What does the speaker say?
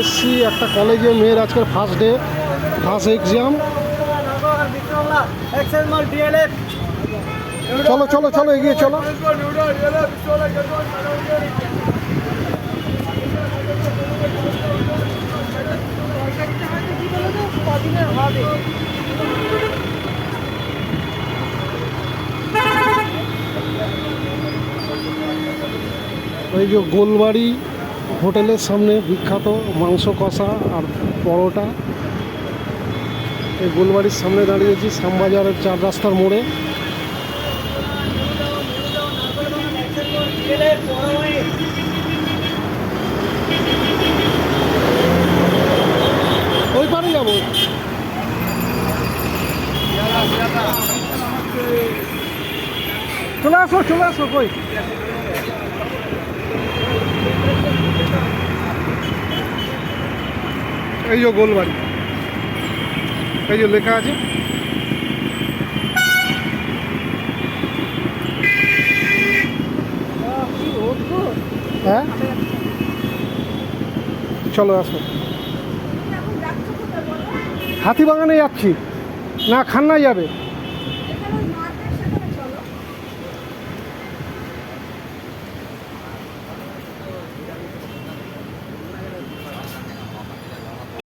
এসেছি, একটা কলেজে মেয়ের আজকে ফার্স্ট ডে ফার্স্ট এক্সাম চলো চলো চলো, এগিয়ে চলো। এই যে গোলবাড়ি হোটেলের সামনে বিখ্যাত মাংস কষা আর পরোটা। এই গোলবাড়ির সামনে দাঁড়িয়েছি শ্যামবাজারের চার রাস্তার মোড়ে। ওই পারে যাব। চলে আসো চলে আসো কই? এই যে গোলবাড়ি এই যে লেখা আছে। হ্যাঁ? চলো, আসো। হাতিবাগানে যাচ্ছি। না খান্নায় যাবে।